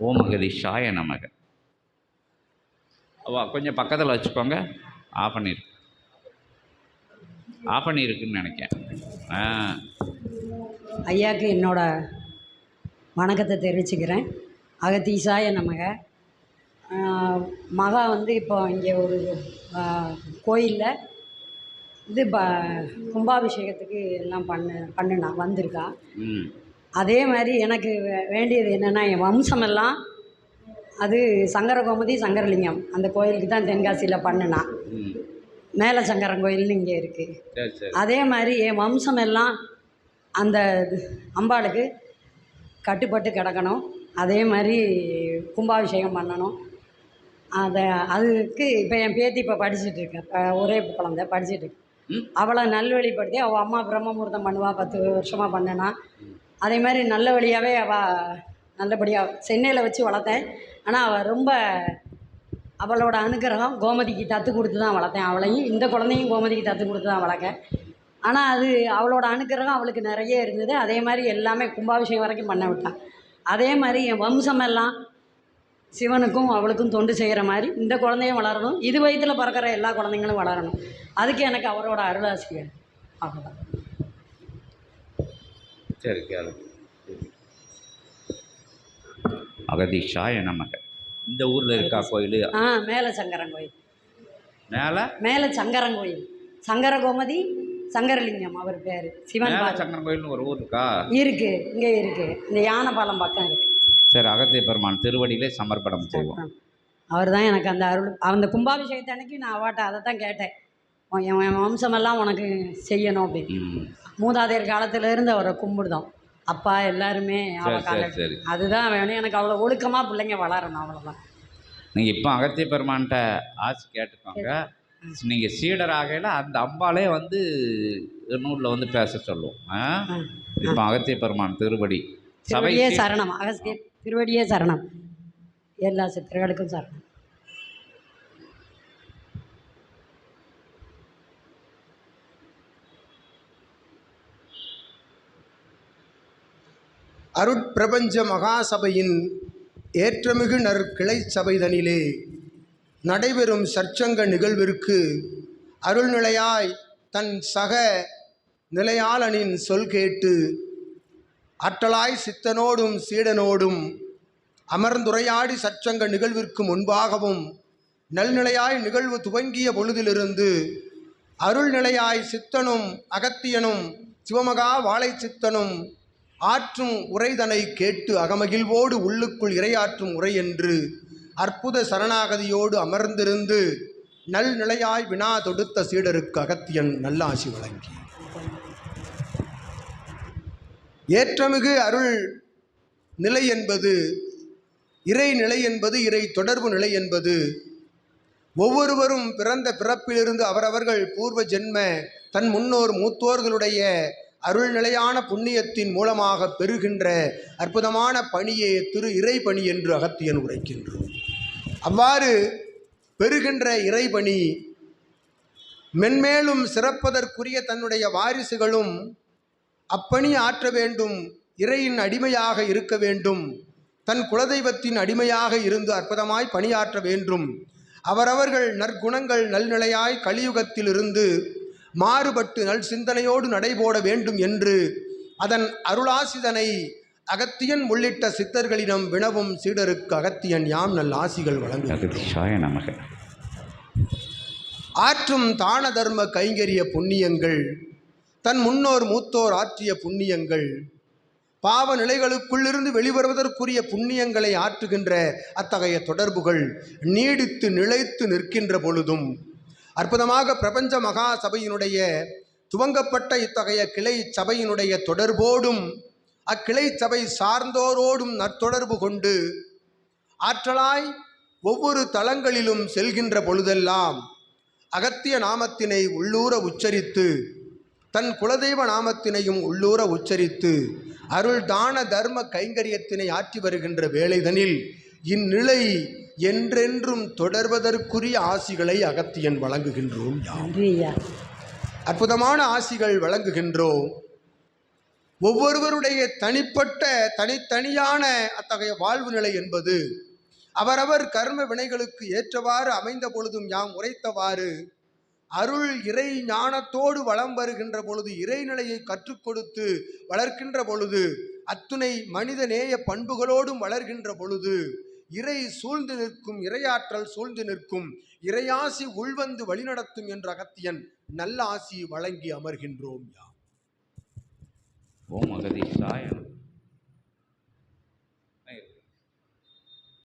ஓமகதீஷாய நமக. அவ கொஞ்சம் பக்கத்தில் வச்சுக்கோங்க. ஆஃப் பண்ணிருக்கு ஆஃப் பண்ணியிருக்குன்னு நினைக்கேன் ஆ. ஐயாவுக்கு என்னோட வணக்கத்தை தெரிவிச்சுக்கிறேன். அகத்தீசாய நமக. மகா வந்து இப்போ இங்கே ஒரு கோயிலில் இது ப கும்பாபிஷேகத்துக்கு எல்லாம் பண்ண பண்ணுனா வந்திருக்கா. ம். அதே மாதிரி எனக்கு வே- வேண்டியது என்னென்னா என் வம்சமெல்லாம் அது சங்கர கோமதி சங்கரலிங்கம். அந்த கோயிலுக்கு தான் தென்காசியில் பண்ணுனா. மேல சங்கரன் கோயில்னு இங்கே இருக்குது அதே மாதிரி என் வம்சம் எல்லாம் அந்த அம்பாளுக்கு கட்டுப்பட்டு கிடக்கணும். அதே மாதிரி கும்பாபிஷேகம் பண்ணணும். அதை அதுக்கு இப்போ என் பேத்தி இப்போ படிச்சுட்டு இருக்கேன் ஒரே குழந்தை படிச்சுட்டு இருக்கு. அவளை நல்வழிப்படுத்தி அவள் அம்மா பிரம்மமுகூர்த்தம் பண்ணுவா பத்து வருஷமாக பண்ணினா. அதே மாதிரி நல்ல வழியாகவே அவள் நல்லபடியாக சென்னையில் வச்சு வளர்த்தேன். ஆனால் அவள் ரொம்ப அவளோட அனுகிரகம் கோமதிக்கு தத்து கொடுத்து தான் வளர்த்தேன். அவளையும் இந்த குழந்தையும் கோமதிக்கு தத்து கொடுத்து தான் வளர்க்க. ஆனால் அது அவளோட அனுகிரகம் அவளுக்கு நிறைய இருந்தது. அதே மாதிரி எல்லாமே கும்பாபிஷேகம் வரைக்கும் பண்ண விட்டான். அதே மாதிரி என் வம்சமெல்லாம் சிவனுக்கும் அவளுக்கும் தொண்டு செய்கிற மாதிரி இந்த குழந்தையும் வளரணும். இது வயதில் பிறக்கிற எல்லா குழந்தைங்களும் வளரணும். அதுக்கு எனக்கு அவரோட அருளாசிரியர் அவ்வளோதான் சரி கேளு அகதீஷாய நமக. இந்த ஊரில் இருக்கா கோயில்? ஆ மேலே சங்கரன் கோயில். மேலே? மேலே சங்கரன் கோயில் சங்கர கோமதி சங்கரலிங்கம் அவர் பேர். சிவன் மேலே. சங்கரன் கோயில்னு ஒரு ஊர் இருக்கா? இருக்கு இங்கே இருக்கு. இந்த யானைப்பாலம் பக்கம் இருக்கு. சரி அகத்திய பெருமான் திருவடியிலே சமர்ப்பணம் செய்வோம். அவர் தான் எனக்கு அந்த அருள். அந்த கும்பாபிஷேகத்தை அன்னைக்கு நான் அவாட்ட அதை தான் கேட்டேன் என் என் வம்சமெல்லாம் உனக்கு செய்யணும் அப்படின்னு. ம். மூதாதையர் காலத்துல இருந்து அவரை கும்பிடுதோம். அப்பா எல்லாருமே சரி அதுதான் வேணும். எனக்கு அவ்வளோ ஒழுக்கமாக பிள்ளைங்க வளரணும் அவ்வளோதான் நீங்கள் இப்போ அகத்திய பெருமான்கிட்ட ஆசை கேட்டுக்கோங்க. நீங்கள் சீடர் ஆகையில் அந்த அம்பாலே வந்து நூலில் வந்து பேச சொல்லுவோம். ஆ? இப்போ அகத்திய பெருமான் திருவடி. சபை திருவடியே சீ- சரணம். அகஸ்தியர் திருவடியே சரணம். எல்லா சித்தர்களுக்கும் சரணம். அருட்பிரபஞ்ச மகாசபையின் ஏற்றமிகு நற்கிளை சபைதனிலே நடைபெறும் சற்சங்க நிகழ்விற்கு அருள்நிலையாய் தன் சக நிலையாளனின் சொல் கேட்டு அற்றலாய் சித்தனோடும் சீடனோடும் அமர்ந்துரையாடி சற்சங்க நிகழ்விற்கு முன்பாகவும் நல்நிலையாய் நிகழ்வு துவங்கிய பொழுதிலிருந்து அருள்நிலையாய் சித்தனும் அகத்தியனும் சிவமகா வாழை சித்தனும் ஆற்றும் உரைதனை கேட்டு அகமகிழ்வோடு உள்ளுக்குள் இரையாற்றும் உரை என்று அற்புத சரணாகதியோடு அமர்ந்திருந்து நல்நிலையாய் வினா தொடுத்த சீடருக்கு அகத்தியன் நல்லாசி வழங்கி. ஏற்றமிகு அருள் நிலை என்பது இறை நிலை என்பது இறை தொடர்பு நிலை என்பது ஒவ்வொருவரும் பிறந்த பிறப்பிலிருந்து அவரவர்கள் பூர்வ ஜென்ம தன் முன்னோர் மூத்தோர்களுடைய அருள்நிலையான புண்ணியத்தின் மூலமாக பெறுகின்ற அற்புதமான பணியே திரு இறைபணி என்று அகத்தியன் உரைக்கின்றோம் அவ்வாறு பெறுகின்ற இறைபணி மென்மேலும் சிறப்பதற்குரிய தன்னுடைய வாரிசுகளும் அப்பணி ஆற்ற வேண்டும் இறையின் அடிமையாக இருக்க வேண்டும் தன் குலதெய்வத்தின் அடிமையாக இருந்து அற்புதமாய் பணியாற்ற வேண்டும். அவரவர்கள் நற்குணங்கள் நல்நிலையாய் கலியுகத்திலிருந்து மாறுபட்டு நல் சிந்தனையோடு நடைபோட வேண்டும் என்று அதன் அருளாசிதனை அகத்தியன் உள்ளிட்ட சித்தர்களிடம் வினவும் சீடருக்கு அகத்தியன் யாம் நல் ஆசிகள் நமக. ஆற்றும் தான தர்ம கைங்கரிய புண்ணியங்கள் தன் முன்னோர் மூத்தோர் ஆற்றிய புண்ணியங்கள் பாவ நிலைகளுக்குள்ளிருந்து வெளிவருவதற்குரிய புண்ணியங்களை ஆற்றுகின்ற அத்தகைய தொடர்புகள் நீடித்து நிலைத்து நிற்கின்ற பொழுதும் அற்புதமாக பிரபஞ்ச மகா சபையினுடைய துவங்கப்பட்ட இத்தகைய கிளை சபையினுடைய தொடர்போடும் அக்கிளை சபை சார்ந்தோரோடும் நற்தொடர்பு கொண்டு ஆற்றலாய் ஒவ்வொரு தளங்களிலும் செல்கின்ற பொழுதெல்லாம் அகத்திய நாமத்தினை உள்ளூர உச்சரித்து தன் குலதெய்வ நாமத்தினையும் உள்ளூர உச்சரித்து அருள் தான தர்ம கைங்கரியத்தினை ஆற்றி வருகின்ற வேளைதனில் இந்நிலை என்றென்றும் தொடர்வதற்குரிய ஆசிகளை அகத்தியன் வழங்குகின்றோம் அற்புதமான ஆசிகள் வழங்குகின்றோம். ஒவ்வொருவருடைய தனிப்பட்ட தனித்தனியான அத்தகைய வாழ்வு நிலை என்பது அவரவர் கர்ம வினைகளுக்கு ஏற்றவாறு அமைந்த பொழுதும் யாம் உரைத்தவாறு அருள் இறை ஞானத்தோடு வளம் வருகின்ற பொழுது இறைநிலையை கற்றுக் கொடுத்து வளர்க்கின்ற பொழுது அத்துணை மனித நேய பண்புகளோடும் வளர்கின்ற பொழுது இறை சூழ்ந்து நிற்கும் இரையாற்றல் சூழ்ந்து நிற்கும் இறையாசி உள்வந்து வழிநடத்தும் என்ற அகத்தியன் நல்ல ஆசி வழங்கி அமர்கின்றோம் யா ஓம் அகதீஷாய